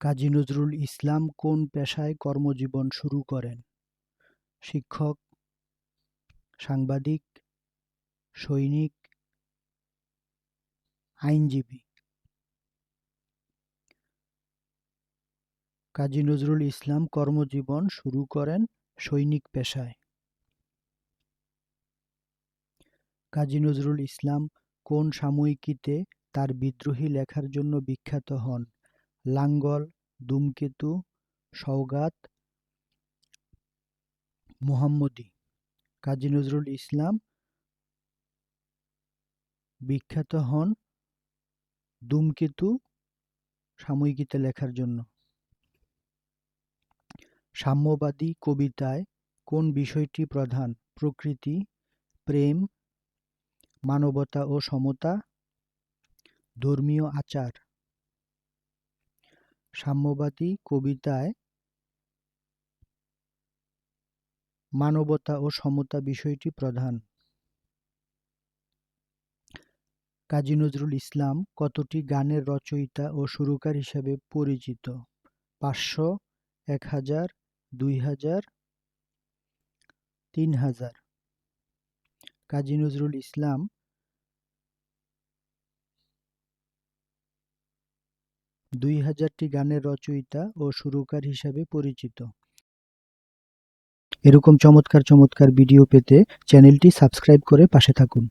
কাজী নজরুল ইসলাম কোন পেশায় কর্মজীবন শুরু করেন? শিক্ষক, সাংবাদিক, সৈনিক, আইনজীবী। কাজী নজরুল ইসলাম কর্মজীবন শুরু করেন সৈনিক পেশায়। কাজী নজরুল ইসলাম কোন সাময়িকীতে তার বিদ্রোহী লেখার জন্য বিখ্যাত হন? লাঙ্গল, ধূমকেতু, সওগাত, মোহাম্মদী। কাজী নজরুল ইসলাম বিখ্যাত হন ধূমকেতু সাময়িকীতে লেখার জন্য। সাম্যবাদী কবিতায় কোন বিষয়টি প্রধান? প্রকৃতি, প্রেম, মানবতা ও সমতা, ধর্মীয় আচার। সাম্যবাদী কবিতায় মানবতা ও সমতা বিষয়টি প্রধান। কাজী নজরুল ইসলাম কতটি গানের রচয়িতা ও সুরকার হিসাবে পরিচিত? পাঁচশো এক হাজার, দুই হাজার, তিন হাজার। কাজী নজরুল ইসলাম দুই হাজারটি গানের রচয়িতা ও সুরকার হিসাবে পরিচিত। এরকম চমৎকার চমৎকার ভিডিও পেতে চ্যানেলটি সাবস্ক্রাইব করে পাশে থাকুন।